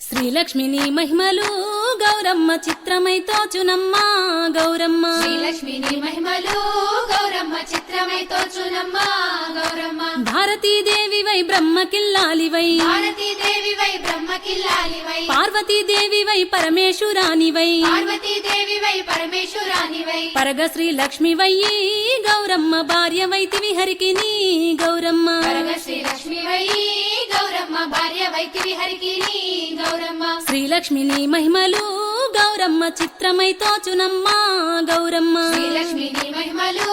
శ్రీలక్ష్మిని మహిమలు గౌరమ్మ చిత్రమై తోచునమ్మ గౌరమ్మ. శ్రీలక్ష్మిని మహిమలు గౌరమ్మ చిత్రమై తోచునమ్మ గౌరమ్మ భారతీదేవివై బ్రహ్మకిల్లాలివై. భారతీదేవివై బ్రహ్మకిల్లాలివై. పార్వతీదేవివై పరమేశ్వరానివై. పార్వతీదేవివై పరమేశ్వరానివై. పరగ శ్రీలక్ష్మివయ్యి గౌరమ్మ భార్యవైతివి హరికిని గౌరమ్మ. పరగ శ్రీలక్ష్మివై గౌరమ్మ భార్య హరికిని గౌరమ్మ. శ్రీలక్ష్మిని మహిమలు గౌరమ్మ చిత్రమై తోచునమ్మ గౌరమ్మ. శ్రీలక్ష్మిని మహిమలు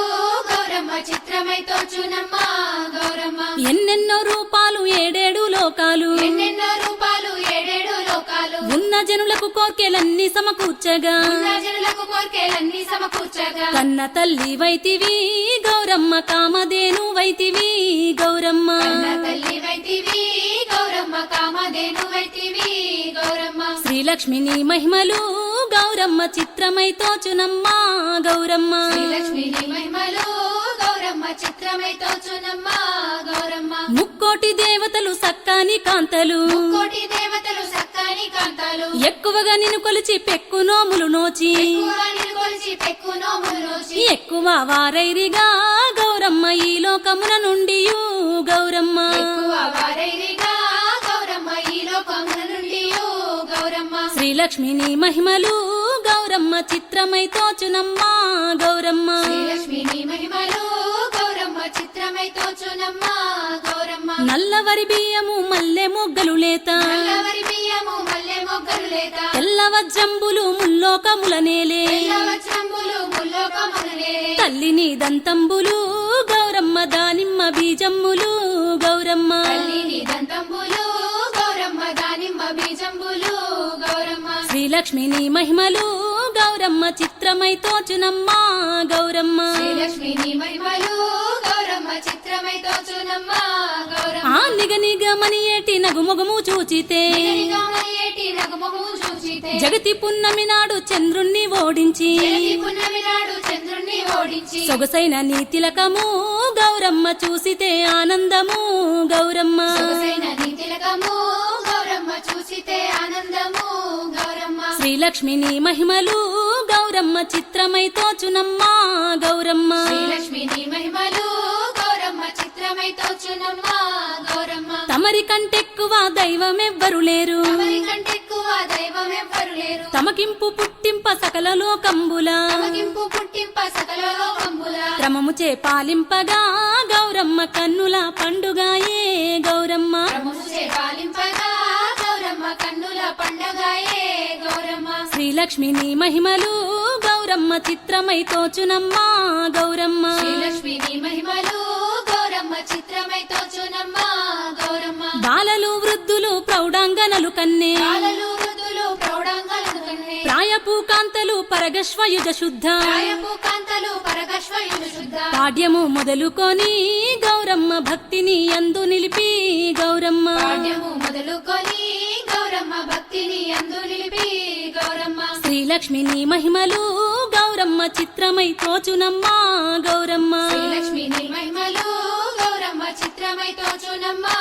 గౌరమ్మ చిత్రమై తోచునమ్మ గౌరమ్మ. ఎన్నెన్నో రూపాలు ఏడేడు లోకాలు. ఎన్నెన్నో రూపాలు ఏడేడు లోకాలు. ఉన్న జనులకు కోర్కెలన్నీ సమకూర్చగా. జనులకు కోర్కెలన్నీ సమకూర్చగా. కన్న తల్లి వైతివి గౌరమ్మ కామధేను వైతివి గౌరమ్మ. తల్లి వైతివి శ్రీలక్ష్మిని మహిమలు గౌరమ్మ చిత్రమై తోచునమ్మ గౌరమ్మ. శ్రీలక్ష్మిని మహిమలు గౌరమ్మ చిత్రమై తోచునమ్మ గౌరమ్మ. ముక్కోటి దేవతలు సక్కాని కాంతలు. కోటి దేవతలు సక్కాని కాంతాలు. ఎక్కువగా నిన్ను కొలిచి పెక్కు నోములు నోచి. ఎక్కువ నిలుకొలిచి పెక్కు నోములు నోచి. ఎక్కువ వారైరిగా గౌరమ్మ ఈ లోకమున నుండి గౌరమ్మ. గౌరమ్మ శ్రీలక్ష్మిని మహిమలు గౌరమ్మ చిత్రమై తోచునమ్మ గౌరమ్మ. మహిమలు గౌరమ్మ చిత్రమై తోచునమ్మ గౌరమ్మ. నల్లవరి బియ్యము మల్లె మొగ్గలు లేత. నల్లవరి బియ్యము మల్లె మొగ్గలు లేత. ముల్లోకముల నేలే. దంతంబులు గౌరమ్మ దానిమ్మ బీజమ్ములు గౌరమ్మ. తల్లిని దంతంబులు శ్రీలక్ష్మిని మహిమలు గౌరమ్మ చిత్రమై తోచునమ్మ గౌరమ్మ. శ్రీలక్ష్మిని మహిమలు గౌరమ్మ చిత్రమై తోచునమ్మ గౌరమ్మ. ఆ నిగ నిగమని ఏటి నగుమొగము చూచితే. జగతి పున్నమి నాడు చంద్రుణ్ణి ఓడించి. సొగసైన నీ తిలకము గౌరమ్మ చూసితే ఆనందము గౌరమ్మ. సొగసైన నీ తిలకము గౌరమ్మ చూసితే ఆనందము శ్రీలక్ష్మిని మహిమలు గౌరమ్మ చిత్రమై తోచునమ్మ గౌరమ్మ. శ్రీలక్ష్మిని మహిమలు గౌరమ్మ చిత్రమై తోచునమ్మ గౌరమ్మ. తమరి కంటెక్కువ దైవమెవ్వరు లేరు. కంటెక్కువ లేరు. తమకింపు పుట్టింప సకల లోకంబుల. తమకింపు పుట్టింప సకల లోకంబుల. క్రమము చే పాలింపగా గౌరమ్మ కన్నుల పండుగాయే. శ్రీలక్ష్మిని మహిమలు గౌరమ్మ చిత్రమై తోచునమ్మ గౌరమ్మ. శ్రీలక్ష్మిని మహిమలు గౌరమ్మ చిత్రమై తోచునమ్మ గౌరమ్మ. బాలలు వృద్ధులు ప్రౌఢాంగనలు కన్నే. బాలలు వృద్ధులు ప్రౌఢాంగాలను కన్నే. ప్రాయపు కాంతలు పరగశ్వయుజ శుద్ధ. ప్రాయపు కాంతలు పరగశ్వయులు శుద్ధ. పాడ్యము మొదలుకొని గౌరమ్మ భక్తిని అందు నిలిపి గౌరమ్మ. పాడ్యము మొదలుకొని గౌరమ్మ భక్తిని అందు నిలిపి గౌరమ్మ శ్రీలక్ష్మిని మహిమలు గౌరమ్మ చిత్రమై తోచునమ్మా గౌరమ్మ. శ్రీలక్ష్మిని మహిమలు గౌరమ్మ చిత్రమై తోచునమ్మా.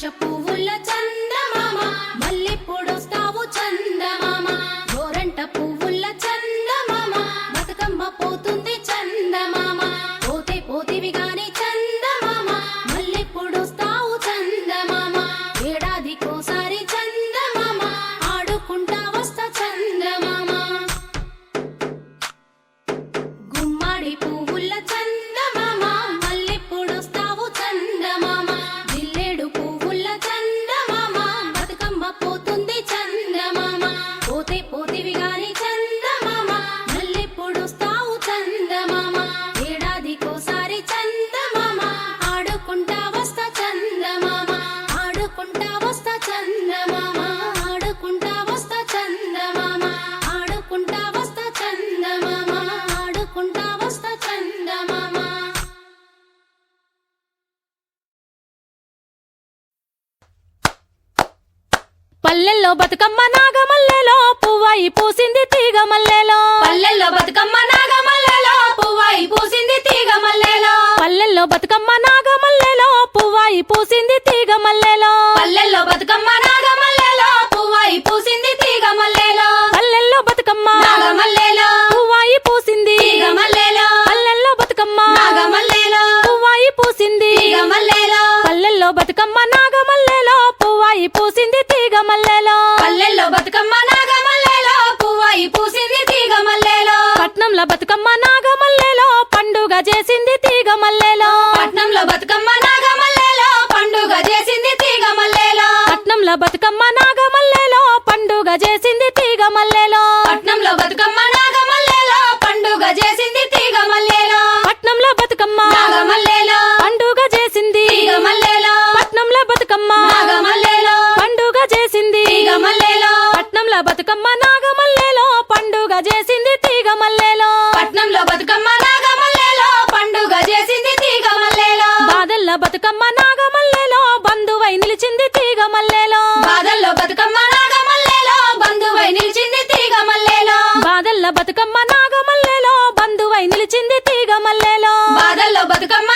chapeau. వస్తా పల్లెల్లో బతుకమ్మ నాగమల్లెలో పువ్వాయి పూసింది తీగ మల్లెలో. పల్లెల్లో బతుకమ్మ నాగమల్లెలో పువ్వాయి పూసింది పల్లెల్లో బతుకమ్మ నాగమల్లెలో పువ్వాయి పూసింది తీగ మల్లెలో. పల్లెల్లో బతుకమ్మ నాగమల్లలో పువ్వాయి పూసింది తీగ మల్లెలో. పల్లెల్లో బతుకమ్మ నాగమల్లేలో పువ్వాయి పూసింది తీగ మల్లెలో. పల్లెల్లో బతుకమ్మ నాగమల్లేలో పువ్వాయి పూసింది తీగ మల్లెలో. పల్లెల్లో బతుకమ్మ నాగమల్లెలో పువ్వాయి పూసింది తీగ మల్లెలో. పల్లెల్లో బతుకమ్మ నాగమల్లేలో పువ్వాయి పూసింది తీగ మల్లెలో. పట్నంలో బతుకమ్మ నాగమల్లెలో పండుగ చేసింది తీగ మల్లెలో. పట్నంలో బతుకమ్మ నాగమల్లేలో పండుగ చేసింది తీగ మల్లెలో. పట్నంలో బతుకమ్మ నాగమల్లెలో పండుగ చేసింది తీగ మల్లెలో. పట్నంలో బతుకమ్మ నాగమల్లేలో పండుగ చేసింది తీగ మల్లెలో. పట్నంలో బతుకమ్మ నాగమల్లేలో. పండుగ చేసింది తీగ మల్లెలో. పట్నంలో బతుకమ్మ నాగమల్లేలో. పండుగ చేసింది తీగ మల్లెలో. పట్నంలో బతుకమ్మ తీగ మల్లెలో బాధల్లో Bathukamma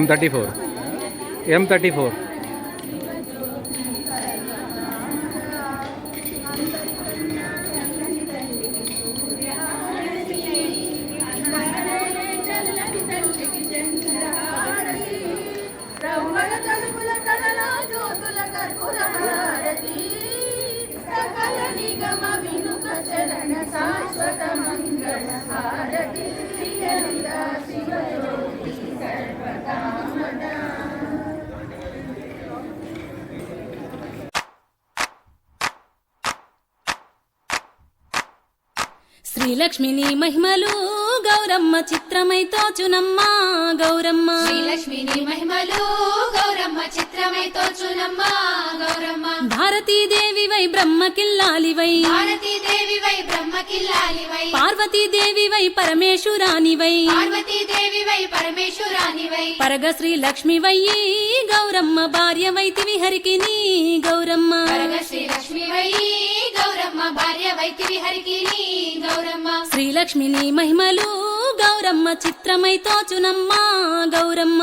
M thirty four M thirty four శ్రీలక్ష్మిని మహిమలు గౌరమ్మ చిత్రమై తోచునమ్మా గౌరమ్మ. శ్రీలక్ష్మిని మహిమలు గౌరమ్మ చిత్రమై తోచునమ్మ గౌరమ్మ భారతీదేవివై బ్రహ్మకిల్లాలివై. భారతీదేవివై బ్రహ్మకిల్లాలివై. పార్వతీదేవివై పరమేశ్వరానివై. పార్వతీదేవివై పరమేశ్వరానివై. పరగ శ్రీ లక్ష్మివయ్యి గౌరమ్మ భార్యవైతివి హరికి నీ గౌరమ్మ. పరగ శ్రీలక్ష్మివై గౌరమ్మ భార్య వైతిరి హరికి గౌరమ్మ. శ్రీలక్ష్మిని మహిమలు గౌరమ్మ చిత్రమై తోచునమ్మా గౌరమ్మ.